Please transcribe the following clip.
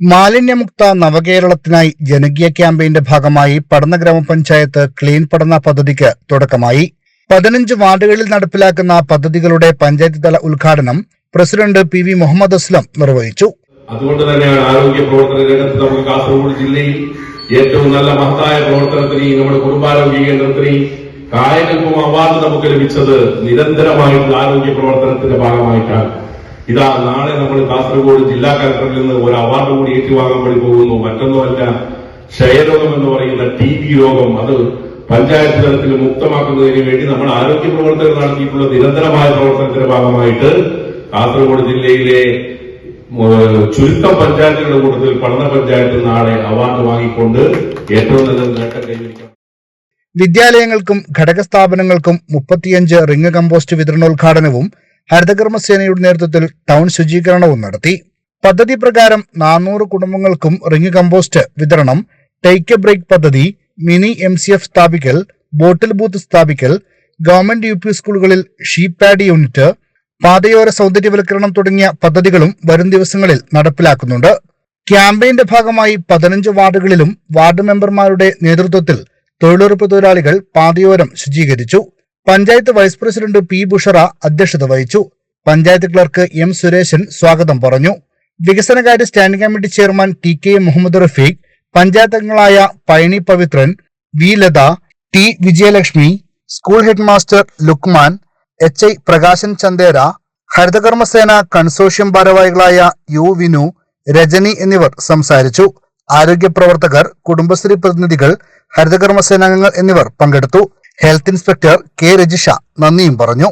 മാലിന്യമുക്ത നവകേരളത്തിനായി ജനകീയ ക്യാമ്പയിന്റെ ഭാഗമായി പടന്ന ഗ്രാമപഞ്ചായത്ത് ക്ലീൻ പടന്ന പദ്ധതിക്ക് തുടക്കമായി. പതിനഞ്ച് വാർഡുകളിൽ നടപ്പിലാക്കുന്ന പദ്ധതികളുടെ പഞ്ചായത്ത് തല ഉദ്ഘാടനം president P V Muhammad Aslam നിർവഹിച്ചു. അതുകൊണ്ട് തന്നെയാണ് ആരോഗ്യ പ്രവർത്തന രംഗത്ത് നമ്മൾ കാസർഗോഡ് ജില്ലയിൽ ഏറ്റവും നല്ല മഹത്തായ പ്രവർത്തനത്തിന് നമ്മുടെ കുടുംബാരോഗ്യ കേന്ദ്രത്തിന് കായകൽപ്പം അവാർഡ് നമുക്ക് ലഭിച്ചത് നിരന്തരമായിട്ടുള്ള ആരോഗ്യ പ്രവർത്തനത്തിന്റെ ഭാഗമായിട്ടാണ്. ഇതാ നാളെ നമ്മൾ കാസർഗോഡ് ജില്ലാ കലക്ടറിൽ നിന്ന് ഒരു അവാർഡ് കൂടി ഏറ്റുവാങ്ങാൻ വേണ്ടി പോകുന്നു. മറ്റൊന്നുമല്ല ക്ഷയരോഗം എന്ന് പറയുന്ന ടി ബി രോഗം അത് പഞ്ചായത്ത് തലത്തിൽ മുക്തമാക്കുന്നതിന് വേണ്ടി നമ്മൾ ആരോഗ്യ പ്രവർത്തകർ നടത്തിയിട്ടുള്ള നിരന്തരമായ പ്രവർത്തനത്തിന്റെ ഭാഗമായിട്ട് കാസർഗോഡ് ജില്ലയിലെ ചുരുക്കം പഞ്ചായത്തുകളുടെ കൂട്ടത്തിൽ പഠന പഞ്ചായത്ത് നാളെ അവാർഡ് വാങ്ങിക്കൊണ്ട് ഏറ്റവും നല്ല നേട്ടം കൈവരിക്കാം. വിദ്യാലയങ്ങൾക്കും ഘടക സ്ഥാപനങ്ങൾക്കും മുപ്പത്തിയഞ്ച് റിംഗ് കമ്പോസ്റ്റ് വിതരണോദ്ഘാടനവും ഹരിതകർമ്മസേനയുടെ നേതൃത്വത്തിൽ ടൗൺ ശുചീകരണവും നടത്തി. പദ്ധതി പ്രകാരം നാനൂറ് കുടുംബങ്ങൾക്കും റിങ് കമ്പോസ്റ്റ് വിതരണം ടേക്ക് എ ബ്രേക്ക് പദ്ധതി മിനി എം സി എഫ് സ്ഥാപിക്കൽ ബോട്ടിൽ ബൂത്ത് സ്ഥാപിക്കൽ ഗവൺമെന്റ് യു പി സ്കൂളുകളിൽ ഷീപ്പ് പാഡ് യൂണിറ്റ് പാതയോര സൗന്ദര്യവൽക്കരണം തുടങ്ങിയ പദ്ധതികളും വരും ദിവസങ്ങളിൽ നടപ്പിലാക്കുന്നുണ്ട്. ക്യാമ്പയിന്റെ ഭാഗമായി പതിനഞ്ച് വാർഡുകളിലും വാർഡ് മെമ്പർമാരുടെ നേതൃത്വത്തിൽ തൊഴിലുറപ്പ് തൊഴിലാളികൾ പാതയോരം ശുചീകരിച്ചു. Panchayat vice president P Bushra അധ്യക്ഷത വഹിച്ചു. പഞ്ചായത്ത് ക്ലർക്ക് എം സുരേശൻ സ്വാഗതം പറഞ്ഞു. വികസനകാര്യ standing committee chairman T K Muhammad Rafeeq panchayat അംഗങ്ങളായ Pazhani Pavithran V Latha T Vijayalakshmi school head master Lukman H I Prakashan Chandera Harithakarmasena consortium ഭാരവാഹികളായ U Vinu Rajani എന്നിവർ സംസാരിച്ചു. ആരോഗ്യ പ്രവർത്തകർ കുടുംബശ്രീ പ്രതിനിധികൾ ഹരിതകർമ്മസേനാംഗങ്ങൾ എന്നിവർ പങ്കെടുത്തു. ഹെൽത്ത് ഇൻസ്പെക്ടർ കെ രജിഷ നന്ദിയും പറഞ്ഞു